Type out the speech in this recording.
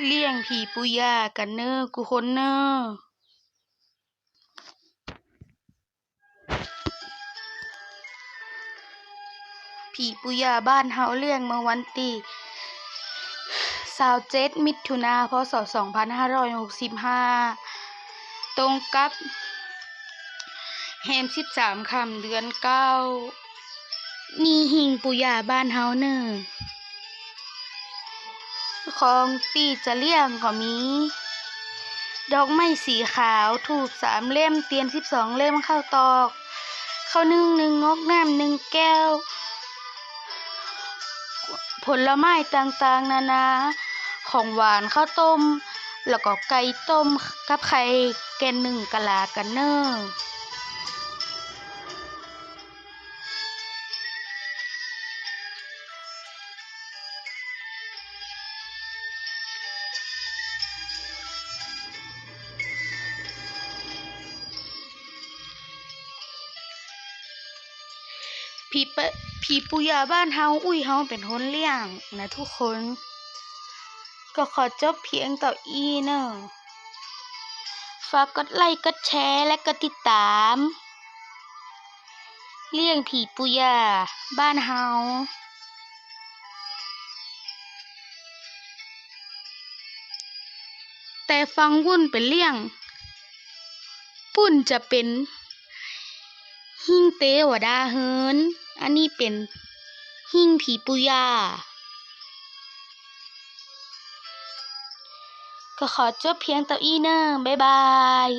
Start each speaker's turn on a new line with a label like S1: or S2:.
S1: เลี้ยงผีปู่ย่ากันเน้อกูคนเน้อผีปู่ย่าบ้านเฮาเลี้ยงเมื่อวันที่27มิถุนาพศ 2565 ตรงกับแฮม13ค่ำเดือนเก้า นี่หิงปู่ย่าบ้านเฮาเน้อ ของตีจะเลี่ยงก็มี ดอกไม้สีขาวถูกสามเล่มเตียนสิบสองเล่มข้าวตอกข้าวนึ่งหนึ่งงอกน้ำหนึ่งแก้ว ผลไม้ต่างๆ นานา ของหวานข้าวต้ม แล้วก็ไก่ต้มกับไข่แกนหนึ่งกะลากันเนอร์ ผีเปผีปุยาบ้านเฮาอุ้ยเฮาเป็นคนเลี้ยงนะทุกคน ก็ขอจบเพียงต่ออีเนอะฝากกดไลค์กดแชร์และกดติดตาม เลี้ยงผีปุยาบ้านเฮาแต่ฟังวุ่นเป็นเลี่ยง ปุ่นจะเป็น หิ้งเตวดาเฮิน อันนี้เป็นหิ้งผีปุยาก็ขอจบเพียงเต่าอีเนอร์บ๊ายบาย